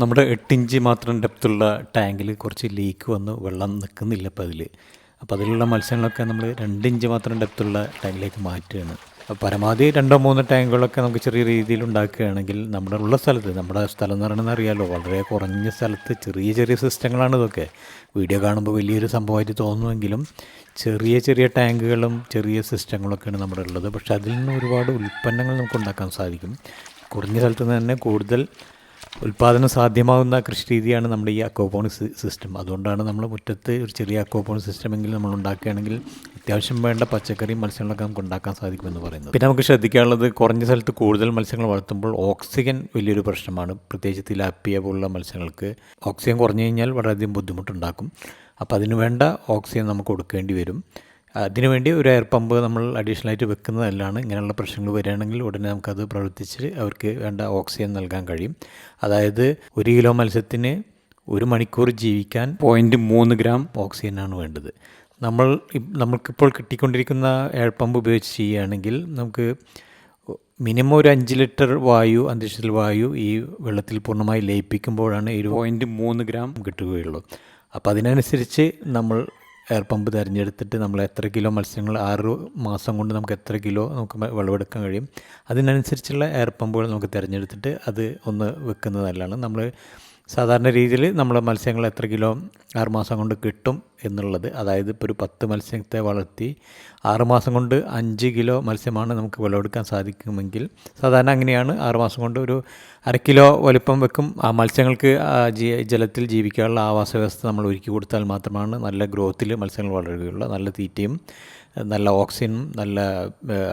നമ്മുടെ എട്ടിഞ്ച് മാത്രം ഡെപ്തുള്ള ടാങ്കിൽ കുറച്ച് ലീക്ക് വന്ന് വെള്ളം നിൽക്കുന്നില്ല അപ്പോൾ അതിൽ. അപ്പോൾ അതിലുള്ള മത്സ്യങ്ങളൊക്കെ നമ്മൾ രണ്ട് ഇഞ്ച് മാത്രം ഡെപ്തുള്ള ടാങ്കിലേക്ക് മാറ്റുകയാണ്. പരമാവധി രണ്ടോ മൂന്നോ ടാങ്കുകളൊക്കെ നമുക്ക് ചെറിയ രീതിയിൽ ഉണ്ടാക്കുകയാണെങ്കിൽ നമ്മുടെ ഉള്ള സ്ഥലത്ത് നമ്മുടെ സ്ഥലം എന്ന് പറയുന്നത് അറിയാമല്ലോ വളരെ കുറഞ്ഞ സ്ഥലത്ത് ചെറിയ ചെറിയ സിസ്റ്റങ്ങളാണ് ഇതൊക്കെ. വീഡിയോ കാണുമ്പോൾ വലിയൊരു സംഭവമായിട്ട് തോന്നുമെങ്കിലും ചെറിയ ചെറിയ ടാങ്കുകളും ചെറിയ സിസ്റ്റങ്ങളൊക്കെയാണ് നമ്മുടെ ഉള്ളത്. പക്ഷേ അതിൽ നിന്ന് ഒരുപാട് ഉൽപ്പന്നങ്ങൾ നമുക്ക് ഉണ്ടാക്കാൻ സാധിക്കും. കുറഞ്ഞ സ്ഥലത്ത് നിന്ന് തന്നെ കൂടുതൽ ഉൽപ്പാദനം സാധ്യമാകുന്ന കൃഷി രീതിയാണ് നമ്മുടെ ഈ അക്വാപോണിക്സ് സിസ്റ്റം അതുകൊണ്ടാണ് നമ്മൾ മുറ്റത്ത് ഒരു ചെറിയ അക്കോപോണിക് സിസ്റ്റം എങ്കിലും നമ്മൾ ഉണ്ടാക്കുകയാണെങ്കിൽ അത്യാവശ്യം വേണ്ട പച്ചക്കറിയും മത്സ്യങ്ങളൊക്കെ നമുക്ക് ഉണ്ടാക്കാൻ സാധിക്കുമെന്ന് പറയുന്നത്. പിന്നെ നമുക്ക് ശ്രദ്ധിക്കാനുള്ളത് കുറഞ്ഞ സ്ഥലത്ത് കൂടുതൽ മത്സ്യങ്ങൾ വളർത്തുമ്പോൾ ഓക്സിജൻ വലിയൊരു പ്രശ്നമാണ്. പ്രത്യേകിച്ച് തിലാപ്പിയ പോലുള്ള മത്സ്യങ്ങൾക്ക് ഓക്സിജൻ കുറഞ്ഞു കഴിഞ്ഞാൽ വളരെയധികം ബുദ്ധിമുട്ടുണ്ടാക്കും. അപ്പോൾ അതിന് വേണ്ട ഓക്സിജൻ നമുക്ക് കൊടുക്കേണ്ടി വരും. അതിനുവേണ്ടി ഒരു എയർ പമ്പ് നമ്മൾ അഡീഷണൽ ആയിട്ട് വെക്കുന്നതല്ലാണ്. ഇങ്ങനെയുള്ള പ്രശ്നങ്ങൾ വരികയാണെങ്കിൽ ഉടനെ നമുക്കത് പ്രവർത്തിച്ച് അവർക്ക് വേണ്ട ഓക്സിജൻ നൽകാൻ കഴിയും. അതായത് ഒരു കിലോ മത്സ്യത്തിന് ഒരു മണിക്കൂർ ജീവിക്കാൻ പോയിന്റ് മൂന്ന് ഗ്രാം ഓക്സിജനാണ് വേണ്ടത്. നമ്മൾ നമുക്കിപ്പോൾ കിട്ടിക്കൊണ്ടിരിക്കുന്ന എയർ പമ്പ് ഉപയോഗിച്ച് ചെയ്യുകയാണെങ്കിൽ നമുക്ക് മിനിമം ഒരു അഞ്ച് ലിറ്റർ വായു അന്തരീക്ഷത്തിൽ വായു ഈ വെള്ളത്തിൽ പൂർണമായി ലയിപ്പിക്കുമ്പോഴാണ് ഒരു പോയിന്റ് മൂന്ന് ഗ്രാം കിട്ടുകയുള്ളൂ. അപ്പോൾ അതിനനുസരിച്ച് നമ്മൾ എയർ പമ്പ് തിരഞ്ഞെടുത്തിട്ട് നമ്മൾ എത്ര കിലോ മത്സ്യങ്ങൾ ആറ് മാസം കൊണ്ട് നമുക്ക് എത്ര കിലോ നമുക്ക് വിളവെടുക്കാൻ കഴിയും. അതിനനുസരിച്ചുള്ള എയർ പമ്പുകൾ നമുക്ക് തിരഞ്ഞെടുത്തിട്ട് അത് ഒന്ന് വെക്കുന്നതല്ലാണ്. നമ്മൾ സാധാരണ രീതിയിൽ നമ്മൾ മത്സ്യങ്ങൾ എത്ര കിലോ ആറുമാസം കൊണ്ട് കിട്ടും എന്നുള്ളത് അതായത് ഇപ്പോൾ ഒരു പത്ത് മത്സ്യത്തെ വളർത്തി ആറുമാസം കൊണ്ട് അഞ്ച് കിലോ മത്സ്യമാണ് നമുക്ക് വിളവെടുക്കാൻ സാധിക്കുമെങ്കിൽ സാധാരണ അങ്ങനെയാണ്. ആറുമാസം കൊണ്ട് ഒരു അര കിലോ വലിപ്പം വെക്കും. ആ മത്സ്യങ്ങൾക്ക് ജലത്തിൽ ജീവിക്കാനുള്ള ആവാസ വ്യവസ്ഥ നമ്മൾ ഒരുക്കി കൊടുത്താൽ മാത്രമാണ് നല്ല ഗ്രോത്തിൽ മത്സ്യങ്ങൾ വളരുകയുള്ളൂ. നല്ല തീറ്റയും നല്ല ഓക്സിജനും നല്ല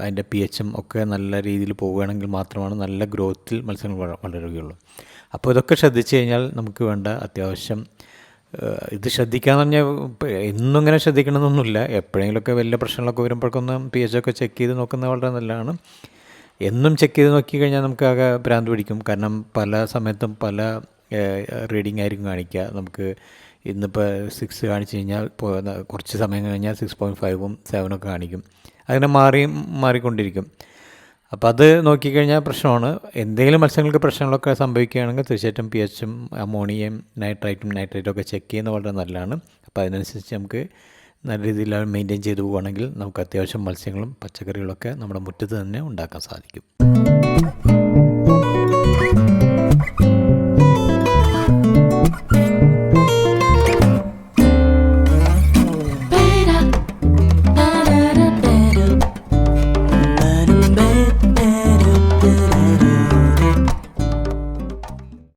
അതിന്റെ പി എച്ചും ഒക്കെ നല്ല രീതിയിൽ പോവുകയാണെങ്കിൽ മാത്രമാണ് നല്ല ഗ്രോത്തിൽ മത്സ്യങ്ങൾ വള- വളരുകയുള്ളൂ. അപ്പോൾ ഇതൊക്കെ ശ്രദ്ധിച്ചു കഴിഞ്ഞാൽ നമുക്ക് വേണ്ട അത്യാവശ്യം ഇത് ശ്രദ്ധിക്കാന്ന് പറഞ്ഞാൽ എന്നും ഇങ്ങനെ ശ്രദ്ധിക്കണമെന്നൊന്നുമില്ല എപ്പോഴെങ്കിലുമൊക്കെ വലിയ പ്രശ്നങ്ങളൊക്കെ വരുമ്പോഴേക്കൊന്നും പി എച്ച് ഒക്കെ ചെക്ക് ചെയ്ത് നോക്കുന്നത് വളരെ നല്ലതാണ്. എന്നും ചെക്ക് ചെയ്ത് നോക്കിക്കഴിഞ്ഞാൽ നമുക്ക് ആകെ ഭ്രാന്ത് പിടിക്കും. കാരണം പല സമയത്തും പല റീഡിംഗ് ആയിരിക്കും കാണിക്കുക. നമുക്ക് ഇന്നിപ്പോൾ സിക്സ് കാണിച്ചു കഴിഞ്ഞാൽ കുറച്ച് സമയം കഴിഞ്ഞാൽ സിക്സ് പോയിന്റ് ഫൈവും സെവനൊക്കെ കാണിക്കും. അങ്ങനെ മാറി മാറിക്കൊണ്ടിരിക്കും. അപ്പോൾ അത് നോക്കിക്കഴിഞ്ഞാൽ പ്രശ്നമാണ്. എന്തെങ്കിലും മത്സ്യങ്ങൾക്ക് പ്രശ്നങ്ങളൊക്കെ സംഭവിക്കുകയാണെങ്കിൽ തീർച്ചയായിട്ടും പി എച്ചും അമോണിയയും നൈട്രൈറ്റും നൈട്രേറ്റും ഒക്കെ ചെക്ക് ചെയ്യുന്നത് വളരെ നല്ലതാണ്. അപ്പോൾ അതിനനുസരിച്ച് നമുക്ക് നല്ല രീതിയിൽ മെയിന്റെയിൻ ചെയ്തു പോവുകയാണെങ്കിൽ നമുക്ക് അത്യാവശ്യം മത്സ്യങ്ങളും പച്ചക്കറികളൊക്കെ നമ്മുടെ മുറ്റത്ത് തന്നെ ഉണ്ടാക്കാൻ സാധിക്കും.